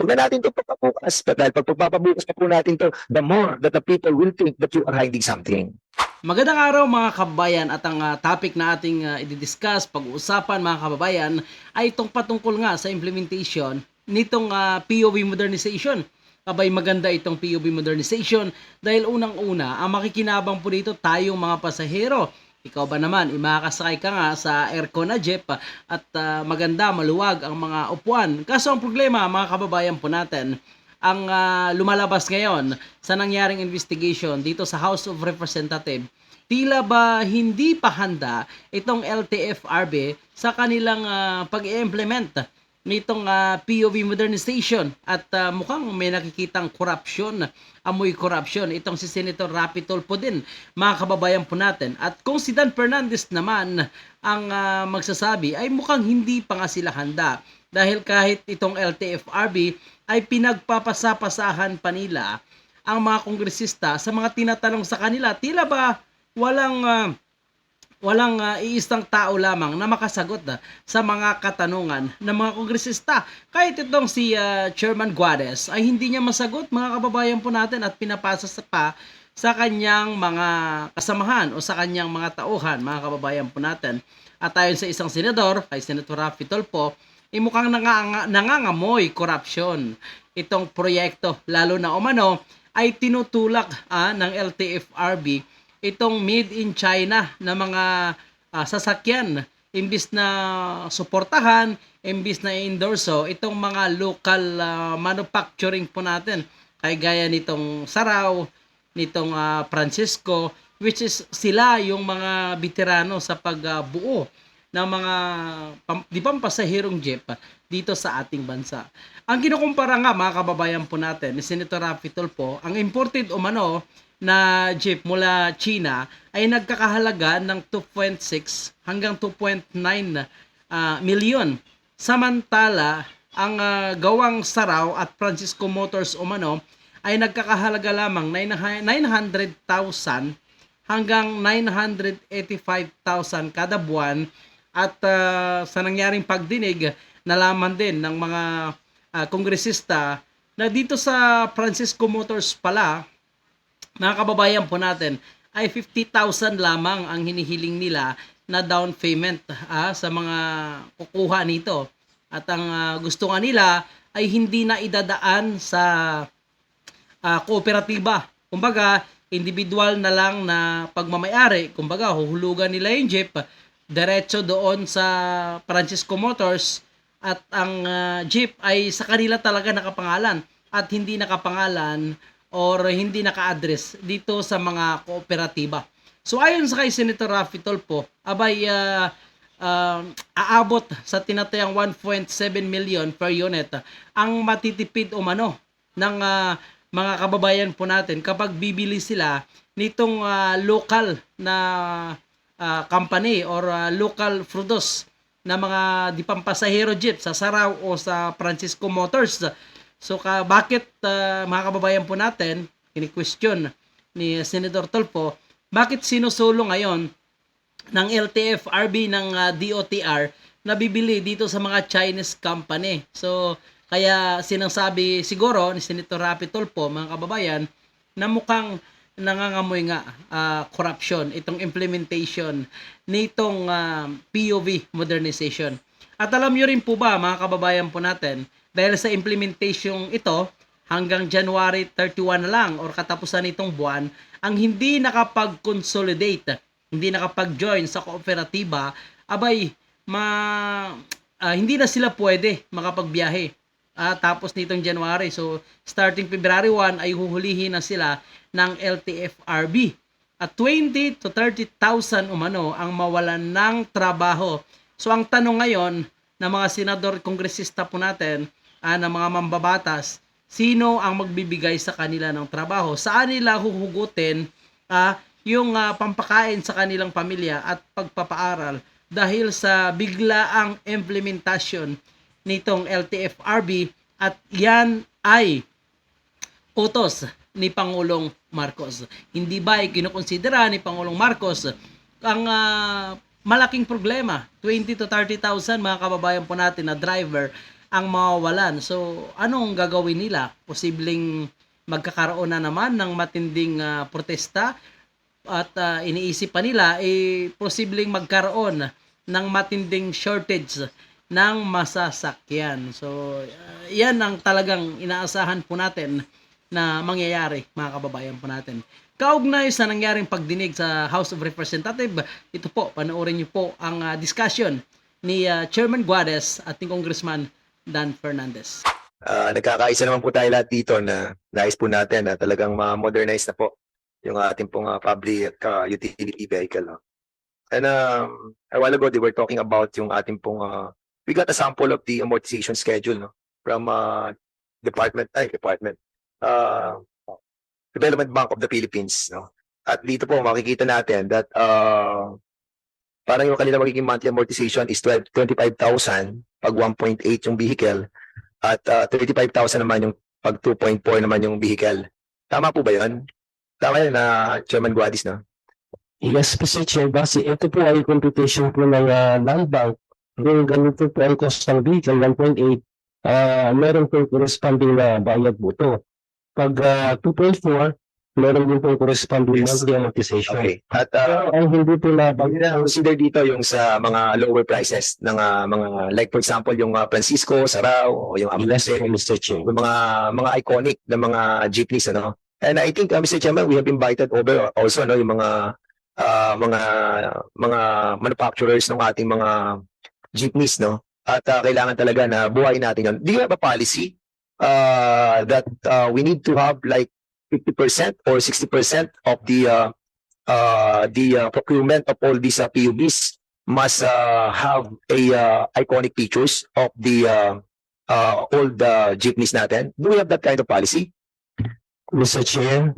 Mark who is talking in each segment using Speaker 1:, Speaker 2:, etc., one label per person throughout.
Speaker 1: Huwag na natin ito pagpabukas. Dahil pag pagpapabukas pa po natin to, the more that the people will think that you are hiding something.
Speaker 2: Magandang araw mga kababayan at ang ah, topic na ating uh, i-discuss, pag-uusapan mga kababayan ay itong patungkol nga sa implementation nitong ah, POV modernization. Abay maganda itong POV modernization dahil unang-una ang makikinabang po dito tayong mga pasahero. Ikaw ba naman, imakasakay ka nga sa aircon na jeep ah, at ah, maganda, maluwag ang mga upuan. Kaso ang problema mga kababayan po natin, ang ah, lumalabas ngayon sa nangyaring investigation dito sa House of Representatives, tila ba hindi pa handa itong LTFRB sa kanilang ah, pag-implement nitong ah, POV modernization at ah, mukhang may nakikitang corruption, amoy corruption. Itong si Senator Rapi Tulfo din, mga kababayan po natin. At kung si Dan Fernandez naman ang ah, magsasabi, ay mukhang hindi pa nga sila handa. Dahil kahit itong LTFRB ay pinagpapasapasahan pa nila ang mga kongresista sa mga tinatanong sa kanila. Tila ba walang ah, walang ah, iisang tao lamang na makasagot ah, sa mga katanungan ng mga kongresista. Kahit itong si ah, Chairman Guades ay hindi niya masagot mga kababayan po natin at pinapasa sa pa sa kanyang mga kasamahan o sa kanyang mga tauhan, mga kababayan po natin. At ayon sa isang senador, kay Senator Rafi Tolpo, eh, mukhang nanganga- nangangamoy corruption itong proyekto lalo na umano ay tinutulak ah, ng LTFRB itong made in China na mga ah, sasakyan imbis na suportahan imbis na endorso itong mga local ah, manufacturing po natin kay gaya nitong Saraw nitong ah, Francisco which is sila yung mga veterano sa pagbuo ng mga pam, di ba pasaherong jeep dito sa ating bansa. Ang kinukumpara nga mga kababayan po natin ni Senator Rafi Tulfo, ang imported umano na jeep mula China ay nagkakahalaga ng 2.6 hanggang 2.9 ah, milyon. Samantala, ang ah, gawang Saraw at Francisco Motors umano ay nagkakahalaga lamang 900,000 hanggang 985,000 kada buwan at ah, sa nangyaring pagdinig nalaman din ng mga ah, kongresista na dito sa Francisco Motors pala mga kababayan po natin ay 50,000 lamang ang hinihiling nila na down payment ah, sa mga kukuha nito. At ang ah, gusto nga nila ay hindi na idadaan sa ah, kooperatiba. Kumbaga, individual na lang na pagmamayari. Kumbaga, huhulugan nila yung jeep diretso doon sa Francisco Motors at ang ah, jeep ay sa kanila talaga nakapangalan at hindi nakapangalan or hindi naka-address dito sa mga kooperatiba. So ayon sa kay Senator Rafi Tolpo, abay ah, ah, aabot sa tinatayang 1.7 million per unit ang matitipid umano ng ah, mga kababayan po natin kapag bibili sila nitong ah, local na ah, company or ah, local frudos na mga di pampasahero jeep sa Saraw o sa Francisco Motors. So ka bakit ah, mga kababayan po natin kini-question ni Senator Tolpo, bakit sinusulo ngayon ng LTFRB ng ah, DOTR na bibili dito sa mga Chinese company. So, kaya sinasabi siguro ni Senator Rapi Tolpo, mga kababayan, na mukhang nangangamoy nga ah, corruption itong implementation nitong ah, POV modernization. At alam nyo rin po ba mga kababayan po natin, dahil sa implementation ito, hanggang January 31 na lang or katapusan nitong buwan, ang hindi nakapag-consolidate, hindi nakapag-join sa kooperatiba, abay, ma, ah, hindi na sila pwede makapagbiyahe. Ah, tapos nitong January. So, starting February 1 ay huhulihin na sila ng LTFRB. At 20 to 30,000 umano ang mawalan ng trabaho. So, ang tanong ngayon ng mga senador, kongresista po natin, ah, ng mga mambabatas, sino ang magbibigay sa kanila ng trabaho? Saan nila huhugutin ah, yung ah, pampakain sa kanilang pamilya at pagpapaaral dahil sa biglaang implementasyon nitong LTFRB at yan ay utos ni Pangulong Marcos. Hindi ba kinukonsidera ni Pangulong Marcos ang ah, malaking problema, 20 to 30,000 mga kababayan po natin na driver ang mawawalan. So, anong gagawin nila? Posibleng magkakaroon na naman ng matinding ah, protesta at ah, iniisip pa nila eh posibleng magkaroon ng matinding shortage ng masasakyan. So, ah, yan ang talagang inaasahan po natin na mangyayari, mga kababayan po natin. Kaugnay sa nangyaring pagdinig sa House of Representatives, ito po, panoorin niyo po ang ah, discussion ni ah, Chairman Guades at ni Congressman Dan Fernandez.
Speaker 1: Ah, nagkakaisa naman po tayo lahat dito na nais po natin na talagang ma-modernize na po yung ating pong ah, public ah, utility vehicle. no? And um, a while ago, they were talking about yung ating pong, ah, we got a sample of the amortization schedule no? from uh, Department, ay, Department, uh, Development Bank of the Philippines. No? At dito po, makikita natin that uh, parang yung kanila magiging monthly amortization is 12 25,000 pag 1.8 yung vehicle at uh, 35,000 naman yung pag 2.4 naman yung vehicle. Tama po ba yun? Tama yun na Chairman Guadis, no?
Speaker 3: Yes, Mr. Chair, base ito po ay computation po ng uh, Land Bank. Kung ganito po ang cost ng vehicle, 1.8, ah meron po corresponding na bayad po ito. Pag ah, 2.4, meron din po corresponding
Speaker 1: Yes.
Speaker 3: monthly amortization.
Speaker 1: Okay. At uh,
Speaker 3: Pero ang hindi po na
Speaker 1: consider dito yung sa mga lower prices ng ah, mga like for example yung ah, Francisco, Sarao o yung
Speaker 3: Yes,
Speaker 1: Amase,
Speaker 3: po, Mr. Chair.
Speaker 1: yung mga mga iconic na mga jeepneys ano. And I think uh, Mr. Chairman, we have invited over also no yung mga ah, mga mga manufacturers ng ating mga jeepneys no. At ah, kailangan talaga na buhayin natin yun. Do you have a policy uh, that uh, we need to have like 50% or 60% of the uh, uh, the uh, procurement of all these uh, PUBs must uh, have a uh, iconic features of the uh, uh, old uh, jeepneys natin. Do we have that kind of policy?
Speaker 3: Mr. Chair,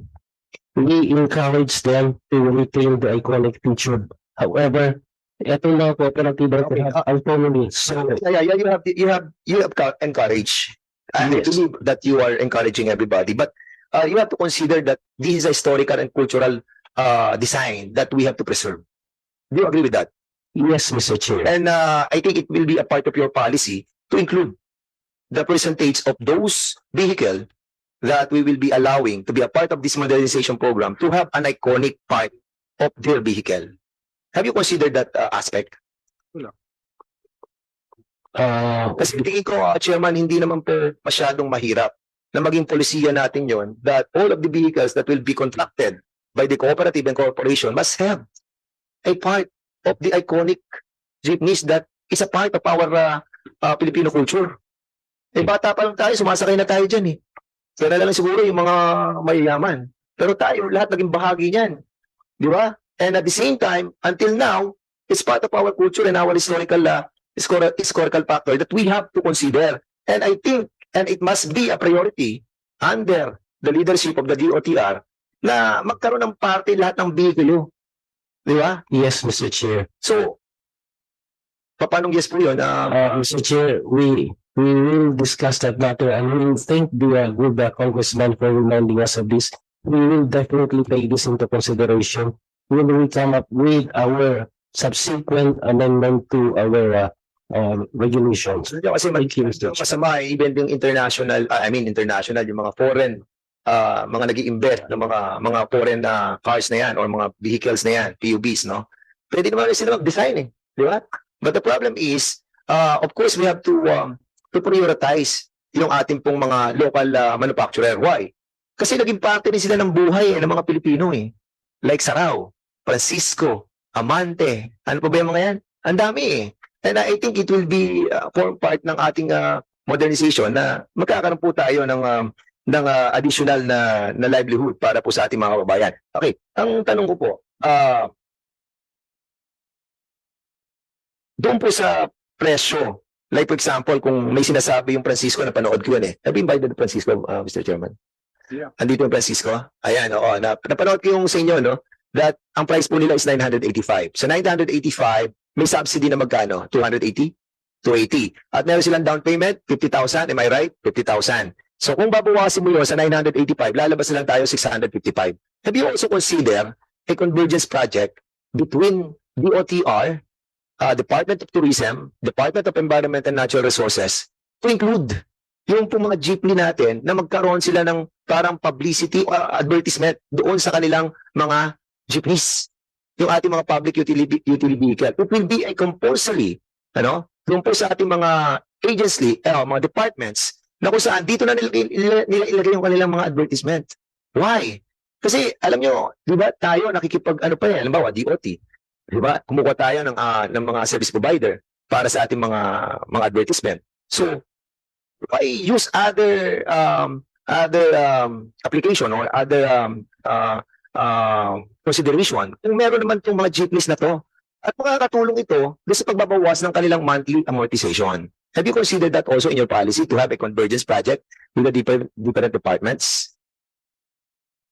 Speaker 3: we encourage them to retain the iconic feature. However, ito na kooperatiba
Speaker 1: Okay.
Speaker 3: okay. autonomy. So,
Speaker 1: Yeah, yeah, you have you have you have co- encourage. I
Speaker 3: Yes.
Speaker 1: believe that you are encouraging everybody, but uh, you have to consider that this is a historical and cultural uh, design that we have to preserve. Do you agree with that?
Speaker 3: yes, Mr. Chair.
Speaker 1: And uh, I think it will be a part of your policy to include the percentage of those vehicle that we will be allowing to be a part of this modernization program to have an iconic part of their vehicle. Have you considered that uh, aspect?
Speaker 3: Uh,
Speaker 1: Kasi tingin ko, uh, Chairman, hindi naman po masyadong mahirap na maging polisiya natin yon that all of the vehicles that will be contracted by the cooperative and corporation must have a part of the iconic jeepneys that is a part of our uh, uh, Filipino culture. Eh, bata pa lang tayo, sumasakay na tayo dyan eh. Kaya lang siguro yung mga mayayaman. Pero tayo, lahat naging bahagi niyan. Di ba? And at the same time, until now, it's part of our culture and our historical uh, histor- historical factor that we have to consider. And I think, and it must be a priority under the leadership of the DOTR na magkaroon ng parte lahat ng bihikulo. Di ba?
Speaker 3: yes, Mr. Chair.
Speaker 1: So, papanong yes po yun? Ah,
Speaker 3: Uh, Mr. Chair, we we will discuss that matter and we will thank the uh, good uh, congressman for reminding us of this. We will definitely take this into consideration when we come up with our subsequent amendment to our uh, um, regulations.
Speaker 1: So, kasi
Speaker 3: Mr. Chair.
Speaker 1: masama eh, even yung international, ah, I mean international, yung mga foreign, ah, mga nag invest ng mga mga foreign na cars na yan or mga vehicles na yan, PUBs, no? Pwede naman sila mag-design eh, di ba? But the problem is, ah, of course, we have to um, to prioritize yung ating pong mga local ah, manufacturer. Why? Kasi naging parte rin sila ng buhay eh, ng mga Pilipino eh. Like Sarao, Francisco, Amante, ano pa ba yung mga yan? Ang dami eh. And I think it will be uh, form part ng ating uh, modernization na magkakaroon po tayo ng um, ng uh, additional na na livelihood para po sa ating mga kababayan. Okay, ang tanong ko po, ah doon po sa presyo, like for example, kung may sinasabi yung Francisco na panood ko yun eh. Have you invited Francisco, uh, Mr. Chairman?
Speaker 4: Yeah.
Speaker 1: Andito yung Francisco? Ayan, oo. Na, napanood ko yung sa inyo, no? That ang price po nila is 985. Sa 985, may subsidy na magkano? 280? 280. At meron silang down payment, 50,000. Am I right? 50,000. So kung babawasin mo yun sa 985, lalabas na lang tayo 655. Have you also consider a convergence project between DOTR, uh, Department of Tourism, Department of Environment and Natural Resources, to include yung po mga jeepney natin na magkaroon sila ng parang publicity or advertisement doon sa kanilang mga jeepneys. Yung ating mga public utility, utility vehicle. It will be a compulsory, ano, doon po sa ating mga agency, eh, mga departments, na kung saan dito na nila, nila, nila yung kanilang mga advertisement. Why? Kasi alam nyo, di ba tayo nakikipag ano pa yan, halimbawa DOT, di ba? Kumukuha tayo ng, ah, ng mga service provider para sa ating mga mga advertisement. So, why use other um, other um, application or other um, uh, uh, consideration kung meron naman itong mga jeepneys na to at makakatulong ito sa pagbabawas ng kanilang monthly amortization. Have you considered that also in your policy to have a convergence project with the different, different departments?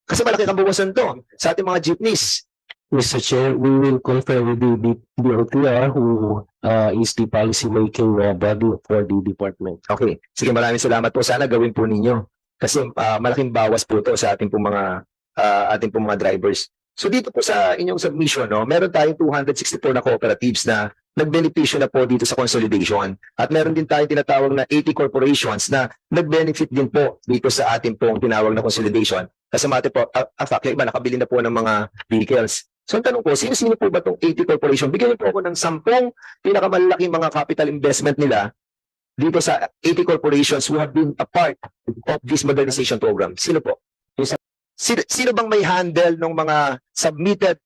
Speaker 1: Kasi malaki kang bawasan to sa ating mga jeepneys.
Speaker 3: Mr. Chair, we will confer with the DOTR who uh, is the policy making uh, body for the department.
Speaker 1: Okay. Sige, maraming salamat po. Sana gawin po ninyo. Kasi ah, malaking bawas po to sa ating po mga ah, ating po mga drivers. So dito po sa inyong submission, no, meron tayong 264 na cooperatives na nagbenepisyo na po dito sa consolidation. At meron din tayong tinatawag na 80 corporations na nagbenefit din po dito sa ating pong tinawag na consolidation. Kasi mati po, ah, ah, fact, yung iba nakabili na po ng mga vehicles. So ang tanong ko, sino-sino po ba itong 80 corporation? Bigyan niyo po ako ng 10 pinakamalaking mga capital investment nila dito sa 80 corporations who have been a part of this modernization program. Sino po? Sino, sino bang may handle ng mga submitted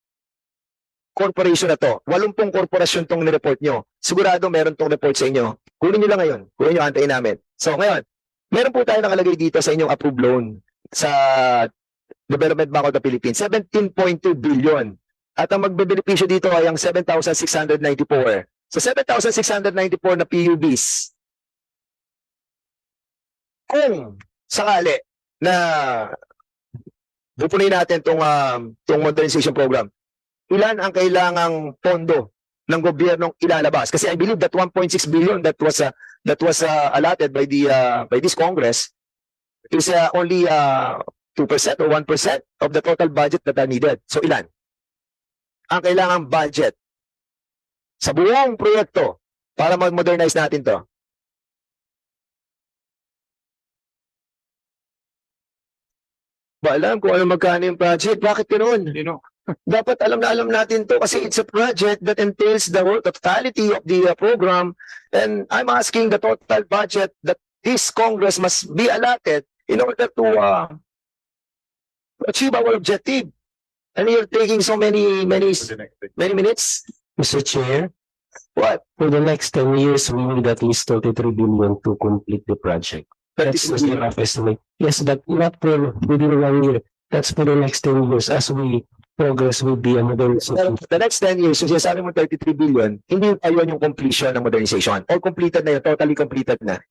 Speaker 1: corporation na to? 80 korporasyon tong nireport nyo. Sigurado meron tong report sa inyo. Kunin nyo lang ngayon. Kunin nyo, antayin namin. So ngayon, meron po tayo nakalagay dito sa inyong approved loan sa Development Bank of the Philippines. 17.2 billion. At ang magbebenepisyo dito ay ang 7,694. So 7,694 na PUBs, kung sakali na pupunin natin tong tong modernization program, ilan ang kailangang pondo ng gobyernong ilalabas? Kasi I believe that 1.6 billion that was uh, that was uh, allotted by the uh, by this Congress is uh, only uh, 2% or 1% of the total budget that are needed. So ilan? Ang kailangang budget sa buong proyekto para mag-modernize natin to. Ba alam kung ano magkano yung project. Bakit ganoon? Dapat alam na alam natin to kasi it's a project that entails the whole totality of the uh, program and I'm asking the total budget that this Congress must be allotted in order to uh, achieve our objective. And you're taking so many, many, many minutes.
Speaker 3: Mr. Chair,
Speaker 1: What?
Speaker 3: for the next ten years, we need at least thirty-three billion to complete the project. That's the
Speaker 1: billion.
Speaker 3: rough estimate. Yes, but not for within one year. That's for the next ten years as we progress with the modernization.
Speaker 1: The next 10 years, yung sinasabi mo 33 billion, hindi pa yun yung completion ng modernization. Or completed na yun, totally completed na.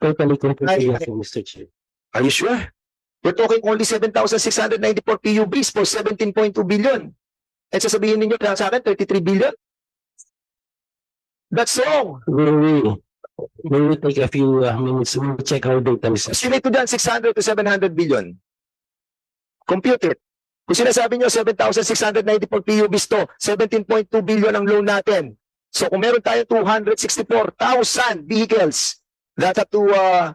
Speaker 3: Totally complete,
Speaker 1: Ay,
Speaker 3: yes, Mr. Chair.
Speaker 1: Are you sure? We're talking only 7,694 PUBs for 17.2 billion. At sasabihin ninyo sa akin, 33 billion? That's wrong.
Speaker 3: Will we, will we take a few uh, minutes, we'll check our data. Chair.
Speaker 1: Estimate ko dyan, 600 to 700 billion. Compute it. Kung sinasabi nyo, 7,694 PUBs to, 17.2 billion ang loan natin. So kung meron tayo 264,000 vehicles that have to, uh,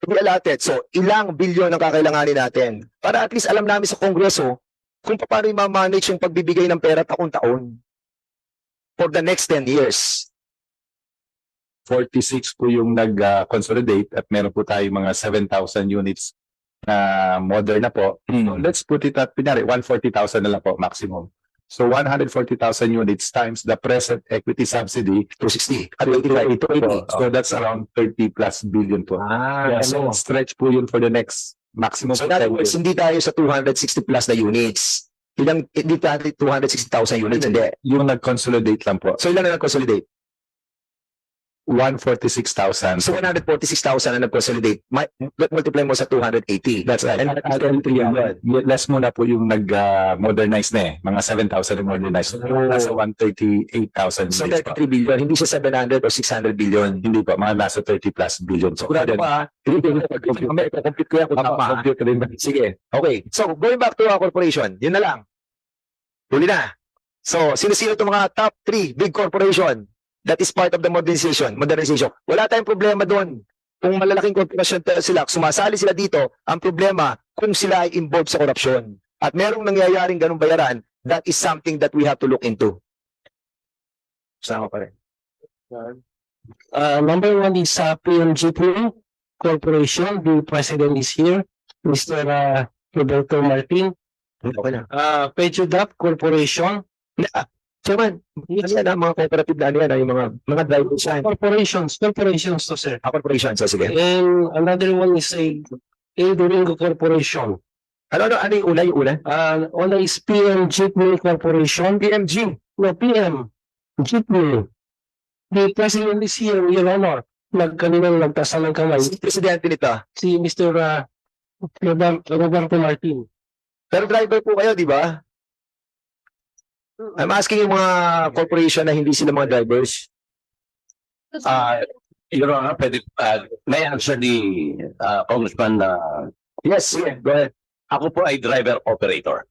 Speaker 1: to be allotted. So ilang bilyon ang kakailanganin natin? Para at least alam namin sa Kongreso kung paano i-manage yung pagbibigay ng pera taon-taon for the next 10 years.
Speaker 4: 46 po yung nag-consolidate at meron po tayong mga 7,000 units na modern na po. So let's put it at, pinari, 140,000 na lang po maximum. So 140,000 units times the present equity subsidy
Speaker 1: 260 at
Speaker 4: 25
Speaker 1: 85
Speaker 4: po. So that's around 30 plus billion po.
Speaker 1: Ah,
Speaker 4: Yeah,
Speaker 1: so,
Speaker 4: stretch po yun for the next maximum.
Speaker 1: so in other
Speaker 4: 10
Speaker 1: words,
Speaker 4: years.
Speaker 1: hindi tayo sa 260 plus na units. Ilang, hindi tayo 260,000 units, hindi.
Speaker 4: Yung nag-consolidate lang po,
Speaker 1: So ilan na nag-consolidate?
Speaker 4: 146,000.
Speaker 1: So 146,000 na nag-consolidate. Multiply mo sa 280.
Speaker 4: That's right.
Speaker 1: And
Speaker 4: And,
Speaker 1: that is
Speaker 4: and,
Speaker 1: 33 billion.
Speaker 4: yeah, less muna po yung nag-modernize na eh. Mga 7,000 na modernize. So,
Speaker 1: Oh.
Speaker 4: nasa 138,000.
Speaker 1: So
Speaker 4: units po.
Speaker 1: 33 billion, hindi siya 700 or 600 billion.
Speaker 4: Hindi po, mga nasa 30 plus billion. So, then,
Speaker 1: pa, mamaya ikakompute ko yan kung tama. ha?
Speaker 4: compute rin.
Speaker 1: Sige, okay. So going back to our corporation, yun na lang. Huli na. So, sino-sino itong mga top 3 big corporation that is part of the modernization. Modernization. Wala tayong problema doon. Kung malalaking korporasyon ta- sila, sumasali sila dito, ang problema kung sila ay involved sa korupsyon. At merong nangyayaring ganung bayaran, that is something that we have to look into. Sama pa rin.
Speaker 3: Uh, number one is uh, PMGP Corporation. The president is here, Mr. Uh, Roberto Martin.
Speaker 1: Okay na.
Speaker 3: Uh, Petrodap Corporation.
Speaker 1: Chairman, yan ang mga cooperative na ano yan, ah, yung mga, mga drivers yan.
Speaker 3: Corporations, corporations to sir.
Speaker 1: Ah, corporation, so sige.
Speaker 3: And another one is a El Domingo Corporation.
Speaker 1: Ano, ano, ano yung una, yung una?
Speaker 3: Uh, one is PM Jeepney Corporation.
Speaker 1: PMG.
Speaker 3: No, PM. Jeepney. The president is here, Your Honor. Nagkaninang nagtasal ng kamay.
Speaker 1: Si presidente nito.
Speaker 3: Si Mr. Uh, Robert- Roberto Martin.
Speaker 1: Pero driver po kayo, di ba? I'm asking yung mga corporation na hindi sila mga drivers.
Speaker 5: Uh, Your Honor, pwede, uh, may answer the uh, Congressman, uh,
Speaker 1: Yes, sige, go ahead.
Speaker 5: ako po ay driver operator.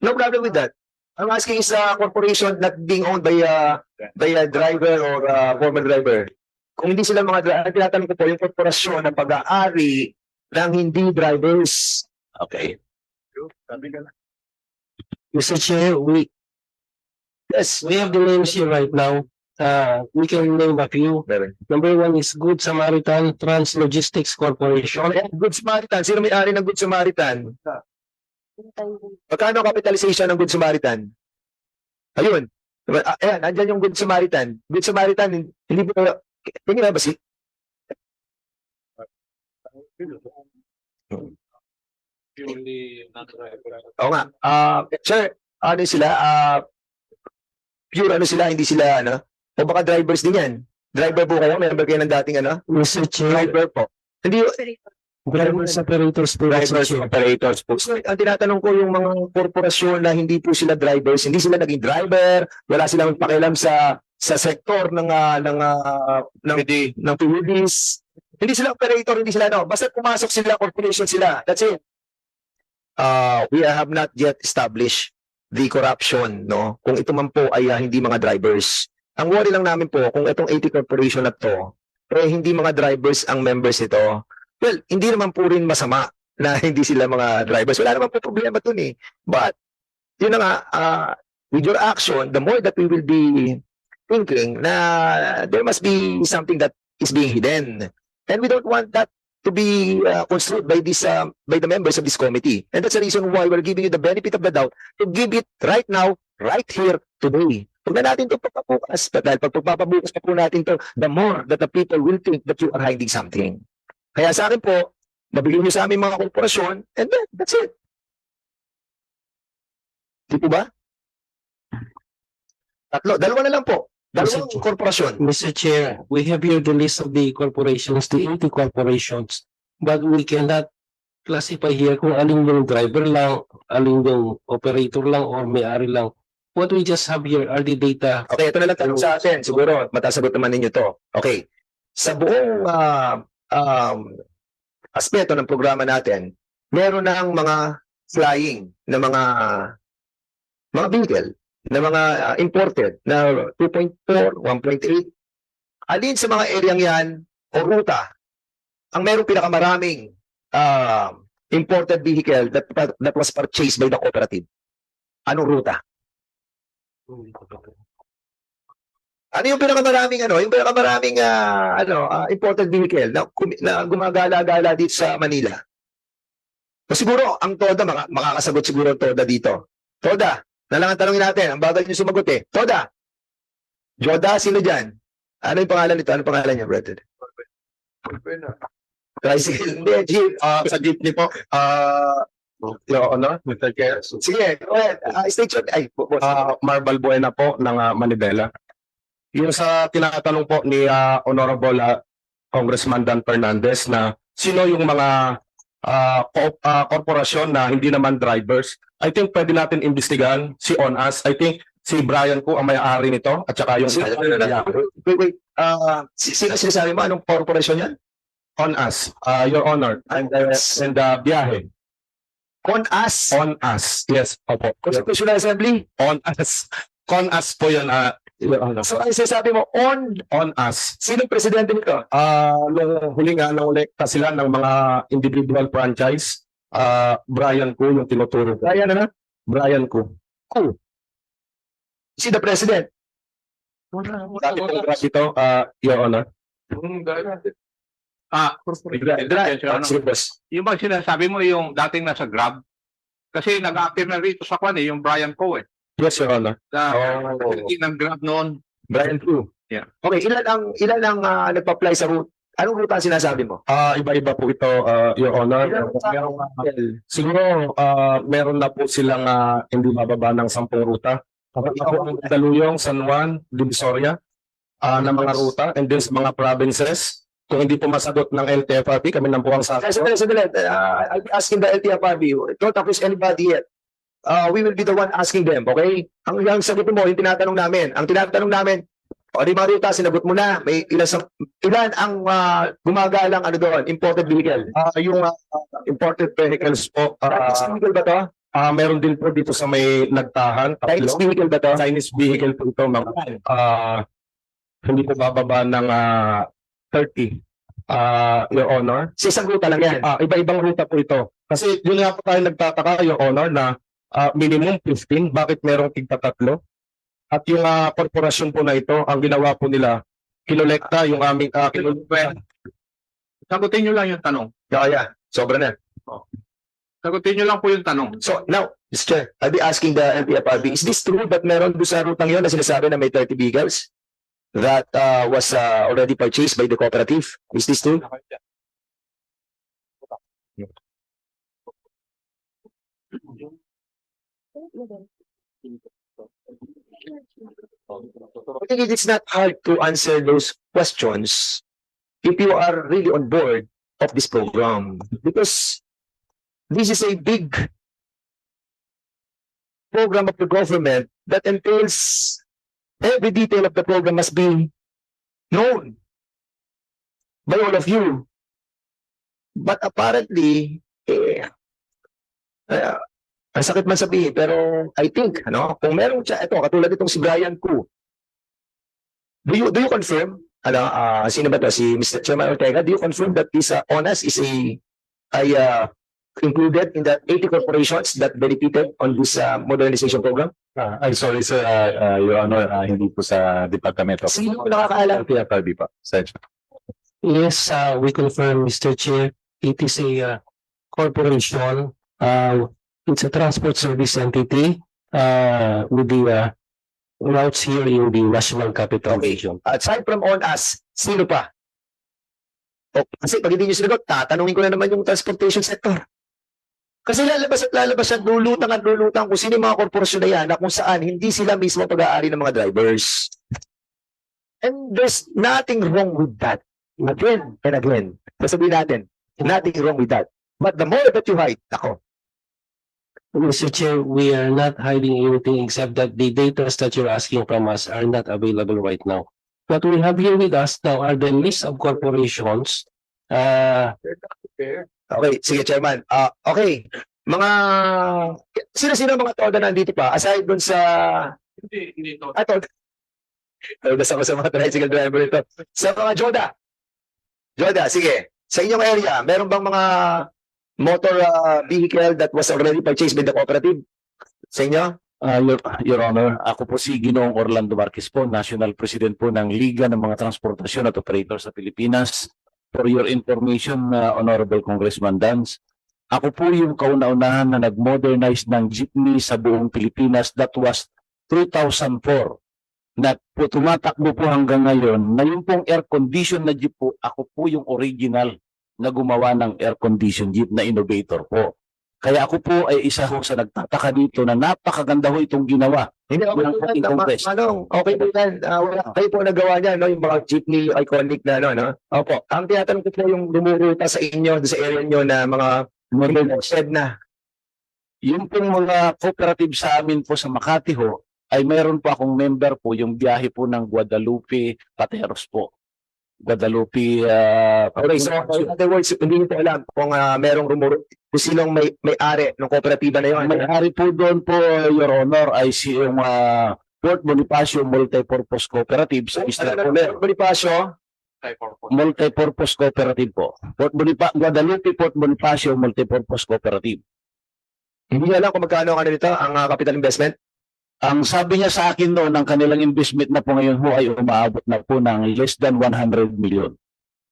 Speaker 1: No problem with that. I'm asking is a corporation not being owned by a, by a driver or a former driver. Kung hindi sila mga driver, tinatanong ko po yung korporasyon na pag-aari ng hindi drivers.
Speaker 5: Okay.
Speaker 3: Mr. Chair, we,
Speaker 1: Yes,
Speaker 3: we have the names here right now. Uh, we can name a few.
Speaker 1: meron.
Speaker 3: Number one is Good Samaritan Trans Logistics Corporation.
Speaker 1: Ayan, Good Samaritan. Sino may-ari ng Good Samaritan? Magkano ang capitalization ng Good Samaritan? Ayun. Ah, Ayan, andyan yung Good Samaritan. Good Samaritan, hin- hindi po, tingin na ba si? Oo nga. Ah, sir, ano sila? Ah, pure ano sila, hindi sila ano? O baka drivers din yan. Driver po kayo, member kayo ng dating ano?
Speaker 3: Mr. Chair,
Speaker 1: Driver po. Hindi,
Speaker 3: drivers operators po,
Speaker 1: drivers, operators po. So, ang tinatanong ko yung mga korporasyon na hindi po sila drivers, hindi sila naging driver, wala silang pakialam sa sa sektor ng ah, ng ah, ng ng PUDs. Hindi sila operator, hindi sila ano, basta pumasok sila, corporation sila. That's it. Uh, we have not yet established the corruption, no? Kung ito man po ay ah, hindi mga drivers. Ang worry lang namin po, kung itong 80 corporation na to, eh hindi mga drivers ang members nito, Well, hindi naman po rin masama na hindi sila mga drivers. Wala naman po problema dun eh. But, yun na nga, ah, with your action, the more that we will be thinking na there must be something that is being hidden. And we don't want that to be uh, construed by this uh, by the members of this committee. And that's the reason why we're giving you the benefit of the doubt to give it right now, right here, today. Huwag na natin ito pagpapukas. Dahil pag pagpapabukas pa po natin to, the more that the people will think that you are hiding something. Kaya sa akin po, nabigyan niyo sa amin mga korporasyon, and then, that's it. Di po ba? Tatlo, dalawa na lang po. Dalawang
Speaker 3: Mr.
Speaker 1: korporasyon.
Speaker 3: Mr. Chair, we have here the list of the corporations, the 80 corporations. But we cannot classify here kung alin yung driver lang, alin yung operator lang, or may-ari lang. What we just have here are the data.
Speaker 1: Okay, ito na lang tanong sa atin. Siguro, matasagot naman ninyo to. Okay. Sa buong ah, um, aspeto ng programa natin, meron ng mga flying na mga mga vehicle na mga ah, imported na 2.4, 1.8. Alin sa mga areang yan o ruta ang merong pinakamaraming ah, imported vehicle that, that was purchased by the cooperative? Anong ruta? Ano yung pinakamaraming ano, yung pinakamaraming ah, ano, ah, imported vehicle na, na gumagala-gala dito sa Manila? So, siguro ang Toda maka, makakasagot siguro ang Toda dito. Toda, na lang ang tanongin natin, ang bagal niyo sumagot eh. Toda. Joda, sino diyan? Ano yung pangalan nito? Ano pangalan niya, brother? Tricycle. Hindi, jeep.
Speaker 4: Ah, sa jeepney po, ah, Your Honor, Mr. Chair,
Speaker 1: Sige, go ahead. Ah, your, ay, bo- boss.
Speaker 4: ah, Marval Buena po ng ah, Manibela. Yung sa tinatanong po ni ah, Honorable ah, Congressman Dan Fernandez na sino yung mga ah, co- ah, korporasyon na hindi naman drivers, I think pwede natin imbestigahan si ONAS. I think si Brian ko ang may-ari nito at saka yung
Speaker 1: Sige,
Speaker 4: Yeah.
Speaker 1: Wait, wait. Ah, si- sino sinasabi mo? Anong corporation yan?
Speaker 4: ONAS, ah, Your Honor, and, uh, and uh, biyahe.
Speaker 1: On us.
Speaker 4: ONAS, yes, opo.
Speaker 1: Constitutional Assembly.
Speaker 4: ONAS. CONAS po yun, ah,
Speaker 3: Your Honor.
Speaker 1: So ang sinasabi mo, on,
Speaker 3: On us,
Speaker 1: sino presidente nito?
Speaker 3: ah nung huli nga nang ulekta sila ng mga individual franchise, ah Brian Ko yung tinuturo ko.
Speaker 1: Kaya na na?
Speaker 3: Brian Ko.
Speaker 1: Si the president.
Speaker 3: Dati pong grab ito, ah Your Honor.
Speaker 6: Ah,
Speaker 1: Dra- dra-
Speaker 6: ano,
Speaker 1: Sige, boss.
Speaker 6: yung bang sinasabi mo yung dating nasa Grab? Kasi nag-appear na rito sa kwan eh, yung Brian Coe eh.
Speaker 3: Yes, Your Honor.
Speaker 6: Na
Speaker 1: Oh.
Speaker 6: ng Grab noon.
Speaker 1: Brian Q.
Speaker 6: Yeah.
Speaker 1: Okay, ilan ang ilan ang ah, nagpa-apply sa route? Anong route ang sinasabi mo?
Speaker 3: Ah iba-iba po ito, ah, Your Honor.
Speaker 1: Ilan ang
Speaker 3: Merong, ah, siguro ah, meron na po silang ah, hindi bababa ng sampung ruta. Kapag ako ang Daluyong, San Juan, Divisoria, ah ng mga ruta, and then sa mga provinces, kung hindi po masagot ng LTFRB, kami nang po ang sagot.
Speaker 1: Sandali, sandali. Uh, I'll be asking the LTFRB. Don't accuse anybody yet. Uh, we will be the one asking them, okay? Ang yung sagutin mo, yung tinatanong namin. Ang tinatanong namin, o di mga ruta, sinagot mo na. May ilan, sa, ilan ang uh, gumagalang ano doon, imported vehicle?
Speaker 3: Ah, yung ah, imported vehicles po,
Speaker 1: Chinese vehicle ba to?
Speaker 3: ah, meron din po dito sa may nagtahan.
Speaker 1: Chinese
Speaker 3: tatlo.
Speaker 1: vehicle ba to?
Speaker 3: Chinese vehicle po ito, mga ah, hindi po bababa ng ah, 30. Ah, Your Honor.
Speaker 1: Sa isang ruta lang yan.
Speaker 3: Ah, iba-ibang ruta po ito. Kasi yun nga po tayo nagtataka, Your Honor, na ah, minimum 15, bakit merong tigta tatlo? At yung ah, korporasyon po na ito, ang ginawa po nila, kinolekta yung aming uh,
Speaker 6: Sagutin nyo lang yung tanong.
Speaker 1: Kaya, sobra na.
Speaker 6: Sagutin nyo lang po yung tanong.
Speaker 1: So now, Mr. Chair, I'll be asking the LTFRB, is this true that meron doon sa rutang yun na sinasabi na may 30 vehicles that uh, was uh, already purchased by the cooperative? Is this true? I think it is not hard to answer those questions if you are really on board of this program because this is a big program of the government that entails every detail of the program must be known by all of you. But apparently, eh, uh, ang sakit man sabihin, pero I think, ano, kung meron siya, ito, katulad itong si Brian Koo, do you, do you confirm, ano, ah, sino ba to, si Mr. Chairman Ortega, do you confirm that this uh, ONAS is a, ay, uh, included in the 80 corporations that benefited on this uh, modernization program?
Speaker 4: Ah, I'm sorry, sir, ah, ah, Your Honor, ah, hindi po sa departamento.
Speaker 1: Sino ang nakakaalam?
Speaker 4: LTFRB pa. Sensya.
Speaker 3: Yes, uh, we confirm, Mr. Chair, it is a uh, corporation. Uh, it's a transport service entity uh, with the uh, routes here in the National Capital
Speaker 1: Okay.
Speaker 3: Region.
Speaker 1: Aside from on us, sino pa? O, kasi pag hindi nyo sinagot, tatanungin ko na naman yung transportation sector. Kasi lalabas at lalabas at lulutang at lulutang kung sino yung mga korporasyon na yan na kung saan hindi sila mismo pag-aari ng mga drivers. And there's nothing wrong with that. Again and again. Sasabihin natin, nothing wrong with that. But the more that you hide, ako,
Speaker 3: Mr. Chair, we are not hiding anything except that the data that you're asking from us are not available right now. What we have here with us now are the list of corporations. Uh,
Speaker 1: Okay, sige, Chairman. Ah, okay. Mga, sino-sino mga toda nandito pa? Aside dun sa,
Speaker 6: Hindi, hindi to.
Speaker 1: ato, Nalabas ako sa mga tricycle driver ito. Sa mga Joda. Joda, sige. Sa inyong area, meron bang mga motor ah, vehicle that was already purchased by the cooperative? Sa inyo?
Speaker 5: Ah, Your, Your Honor, ako po si Ginoong Orlando Marquez po, National President po ng Liga ng mga Transportasyon at Operators sa Pilipinas. For your information, uh, Honorable Congressman Dance, ako po yung kauna-unahan na nag-modernize ng jeepney sa buong Pilipinas. That was 2004. Na tumatakbo po hanggang ngayon, na yung pong air condition na jeep po, ako po yung original na gumawa ng air condition jeep na innovator po. Kaya ako po ay isa ho sa nagtataka dito na napakaganda ho itong ginawa.
Speaker 1: Hindi ako
Speaker 5: Walang ating Congress.
Speaker 1: Manong, okay po yan. Ah, wala, kayo po nagawa niya, no? Yung mga jeepney iconic na, no? no? Opo. Ang tinatanong ko po yung lumuruta sa inyo, sa area nyo na mga modern shed na.
Speaker 5: Yung pong mga cooperative sa amin po sa Makati ho, ay mayroon po akong member po yung biyahe po ng Guadalupe Pateros po. Guadalupe uh,
Speaker 1: Okay, so in other words, hindi nyo po alam kung ah, merong rumuro, kung sinong may, may-ari ng kooperatiba na yun.
Speaker 5: May-ari po doon po, Your Honor, ay si yung ah, Port Bonifacio Multipurpose Cooperative sa Mr. Fuller.
Speaker 1: Bonifacio,
Speaker 5: Multipurpose Cooperative po. Port Bonifacio, Guadalupe Port Bonifacio Multipurpose Cooperative.
Speaker 1: hindi alam kung magkano ang ano nito, ang ah, capital investment.
Speaker 5: Ang sabi niya sa akin noon, ang kanilang investment na po ngayon ho ay umaabot na po ng less than 100 million.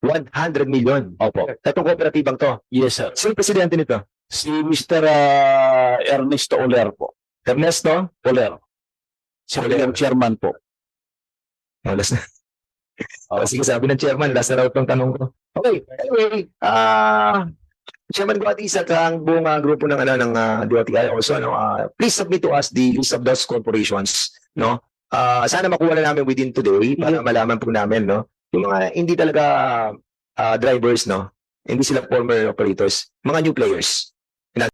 Speaker 1: 100 million.
Speaker 5: Opo.
Speaker 1: Itong kooperatibang to.
Speaker 5: Yes, sir.
Speaker 1: Sino presidente nito?
Speaker 5: Si Mr. ah, Ernesto Oler po.
Speaker 1: Ernesto?
Speaker 5: Oler. Si Oler. Chairman po.
Speaker 1: Oh, last na.
Speaker 5: Oh.
Speaker 1: Sige, sabi ng chairman, last na raw itong tanong ko. Okay, anyway, ah, Chairman Guati, sa ang buong ah, grupo ng ano ng uh, DOTI also ano, ah, please submit to us the list of those corporations, no? Ah, sana makuha na namin within today para malaman po namin, no? Yung mga hindi talaga ah, drivers, no? Hindi sila former operators, mga new players.